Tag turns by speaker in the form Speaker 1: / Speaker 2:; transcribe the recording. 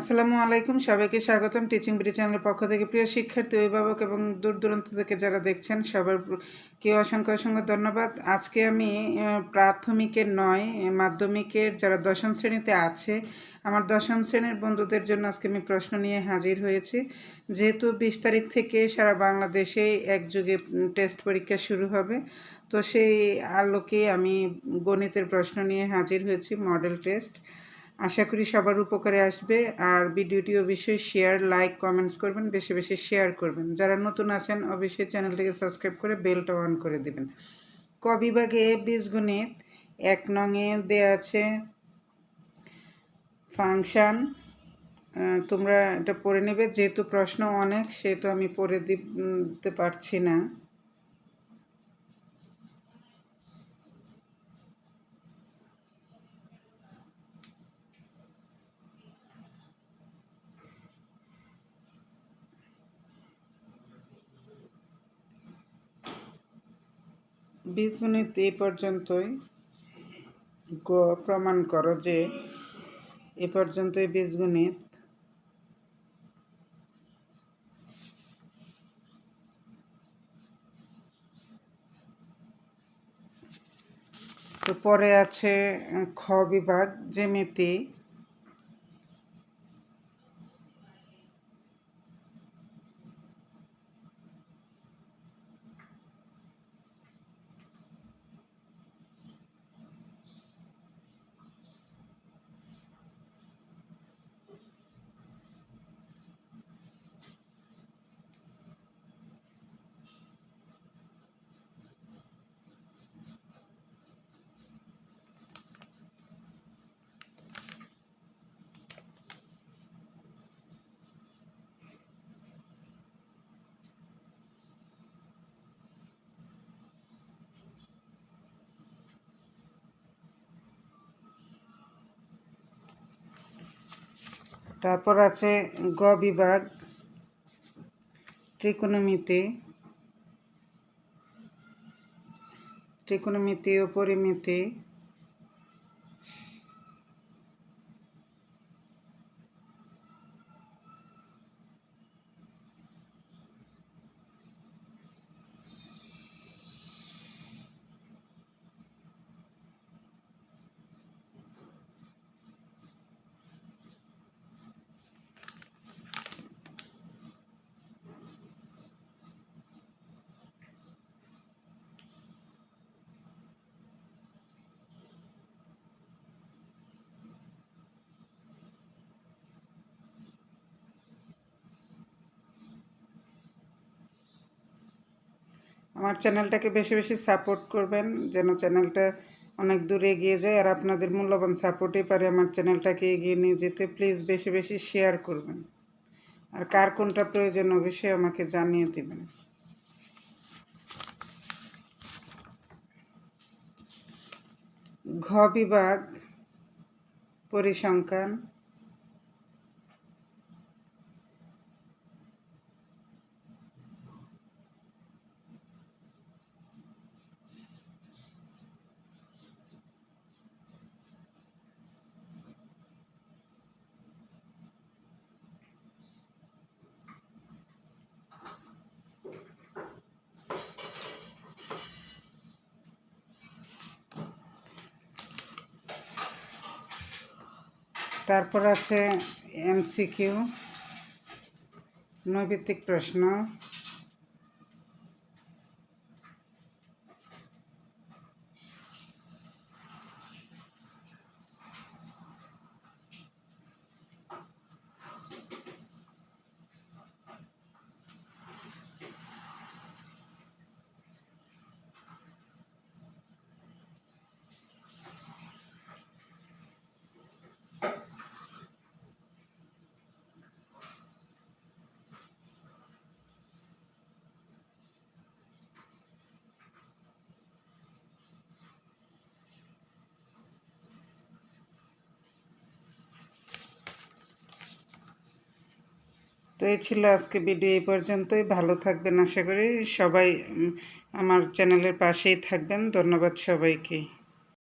Speaker 1: আসসালামু আলাইকুম, সবাইকে স্বাগতম টিচিং বিডি চ্যানেলের পক্ষ থেকে। প্রিয় শিক্ষার্থী, অভিভাবক এবং দূর দূরান্ত থেকে যারা দেখছেন, সবার কে অসংখ্য অসংখ্য ধন্যবাদ। আজকে আমি প্রাথমিকের নয়, মাধ্যমিকের যারা দশম শ্রেণীতে আছে, আমার দশম শ্রেণির বন্ধুদের জন্য আজকে আমি প্রশ্ন নিয়ে হাজির হয়েছি। যেহেতু বিশ তারিখ থেকে সারা বাংলাদেশে একযুগে টেস্ট পরীক্ষা শুরু হবে, তো সেই আলোকে আমি গণিতের প্রশ্ন নিয়ে হাজির হয়েছি মডেল টেস্ট আশা করি সবার উপকারে আসবে। আর ভিডিওটি অবশ্যই শেয়ার লাইক কমেন্টস করবেন, বেশি বেশি শেয়ার করবেন। যারা নতুন আছেন, অবশ্যই চ্যানেলটিকে সাবস্ক্রাইব করে বেলটা অন করে দিবেন। ক বিভাগে বীজগণিত এক নংয়ে দেয়া আছে ফাংশান। তোমরা এটা পড়ে নেবে। যেহেতু প্রশ্ন অনেক, সেহেতু আমি পড়ে দিতে পারছি না। বীজগণিত এই পর্যন্তই গ, প্রমাণ করো যে এ পর্যন্তই বীজগণিত তো পরে আছে, খ বিভাগ, জ্যামিতি। তারপর আছে গ বিভাগ ত্রিকোণমিতি ত্রিকোণমিতি ও পরিমিতি। আমার চ্যানেলটাকে বেশি বেশি সাপোর্ট করবেন, যেন চ্যানেলটা অনেক দূরে এগিয়ে যায়, আর আপনাদের মূল্যবান সাপোর্টই পারে আমার চ্যানেলটাকে এগিয়ে নিয়ে যেতে। প্লিজ বেশি বেশি শেয়ার করবেন। আর কার কোনটা প্রয়োজন অবশ্যই আমাকে জানিয়ে দেবেন। ঘ বিভাগ, পরিসংখ্যান। তারপর আছে এমসিকিউ নৈভিত্তিক প্রশ্ন। তো এই ছিল আজকে ভিডিও এই পর্যন্তই। ভালো থাকবেন আশা করি। সবাই আমার চ্যানেলের পাশেই থাকবেন। ধন্যবাদ সবাইকে।